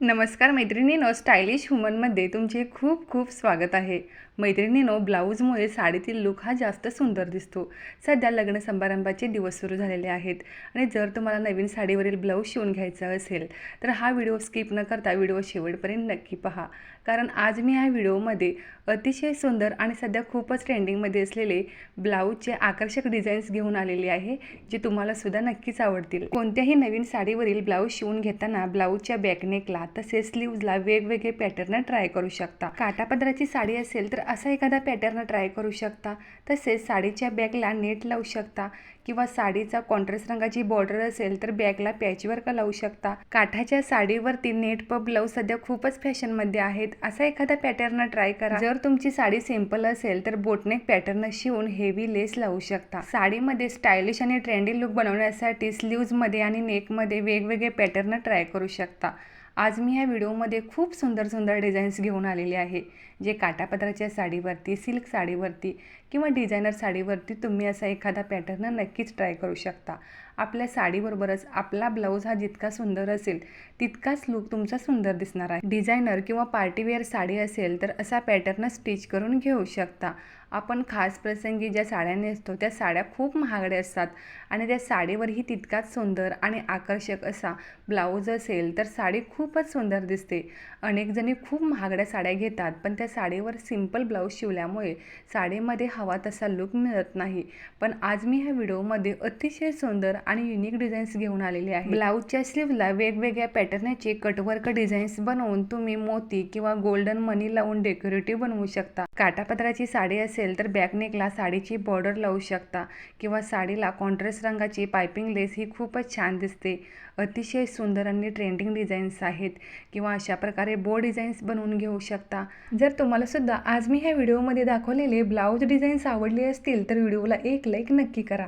नमस्कार मैत्रिणीनो स्टायलिश वुमनमध्ये तुमचे खूप खूप स्वागत आहे. मैत्रिणीनो ब्लाऊजमुळे साडीतील लुक हा जास्त सुंदर दिसतो. सध्या लग्न समारंभाचे दिवस सुरू झालेले आहेत आणि जर तुम्हाला नवीन साडीवरील ब्लाऊज शिवून घ्यायचा असेल तर हा व्हिडिओ स्किप न करता व्हिडिओ शेवटपर्यंत नक्की पहा. कारण आज मी ह्या व्हिडिओमध्ये अतिशय सुंदर आणि सध्या खूपच ट्रेंडिंगमध्ये असलेले ब्लाऊजचे आकर्षक डिझाईन्स घेऊन आलेले आहे जे तुम्हाला सुद्धा नक्कीच आवडतील. कोणत्याही नवीन साडीवरील ब्लाऊज शिवून घेताना ब्लाऊजच्या बॅकनेकला तसेच स्लीव्जला वेगवेगळे पॅटर्न ट्राय करू शकता. काटापदराची साडी असेल तर असा एखादा पॅटर्न ट्राय करू शकता. तसेच साडीच्या बॅगला नेट लावू शकता किंवा साडीचा कॉन्ट्रास्ट रंगाची बॉर्डर असेल तर बॅगला पॅचवर्क लावू शकता. काठाच्या साडीवरती नेट पब ब्लाऊज सध्या खूपच फॅशनमध्ये आहेत. असा एखादा पॅटर्न ट्राय करा. जर तुमची साडी सिंपल असेल तर बोटनेक पॅटर्न शिवून हेवी लेस लावू शकता. साडीमध्ये स्टायलिश आणि ट्रेंडी लुक बनवण्यासाठी स्लीव्जमध्ये आणि नेकमध्ये वेगवेगळे पॅटर्न ट्राय करू शकता. आज मी ह्या व्हिडिओमध्ये खूप सुंदर सुंदर डिझाईन्स घेऊन आलेले आहे. जे काटापत्राच्या साडीवरती सिल्क साडीवरती किंवा डिझायनर साडीवरती तुम्ही असा एखादा पॅटर्न नक्कीच ट्राय करू शकता. आपल्या साडीबरोबरच आपला ब्लाऊज हा जितका सुंदर असेल तितकाच लुक तुमचा सुंदर दिसणार आहे. डिझायनर किंवा पार्टीवेअर साडी असेल तर असा पॅटर्न स्टिच करून घेऊ शकता. आपण खास प्रसंगी ज्या साड्या नेसतो त्या साड्या खूप महागड्या असतात. आणि त्या साडीवरही तितकाच सुंदर आणि आकर्षक असा ब्लाऊज असेल तर साडी खूपच सुंदर दिसते. अनेकजणी खूप महागड्या साड्या घेतात पण त्या साडीवर सिंपल ब्लाऊज शिवल्यामुळे साडीमध्ये हवा तसा लुक मिळत नाही. पण आज मी ह्या व्हिडिओमध्ये अतिशय सुंदर आणि युनिक डिझाईन्स घेऊन आलेले आहे. ब्लाऊजच्या स्लीवला वेगवेगळ्या पॅटर्नचे कटवर्क डिझाईन्स बनवून तुम्ही मोती किंवा गोल्डन मनी लावून डेकोरेटिव्ह बनवू शकता. काटापत्राची साडी असेल तर बॅकनेकला साडीची बॉर्डर लावू शकता किंवा साडीला कॉन्ट्रेस रंगाची पायपिंग लेस ही खूपच छान दिसते. अतिशय सुंदर आणि ट्रेंडिंग डिझाईन्स आहेत किंवा अशा प्रकारे बो डिझाईन्स बनवून घेऊ शकता. जर तुम्हाला सुद्धा आज मी ह्या व्हिडिओमध्ये दाखवलेले ब्लाऊज डिझाईन्स आवडले असतील तर व्हिडिओला एक लाईक नक्की करा.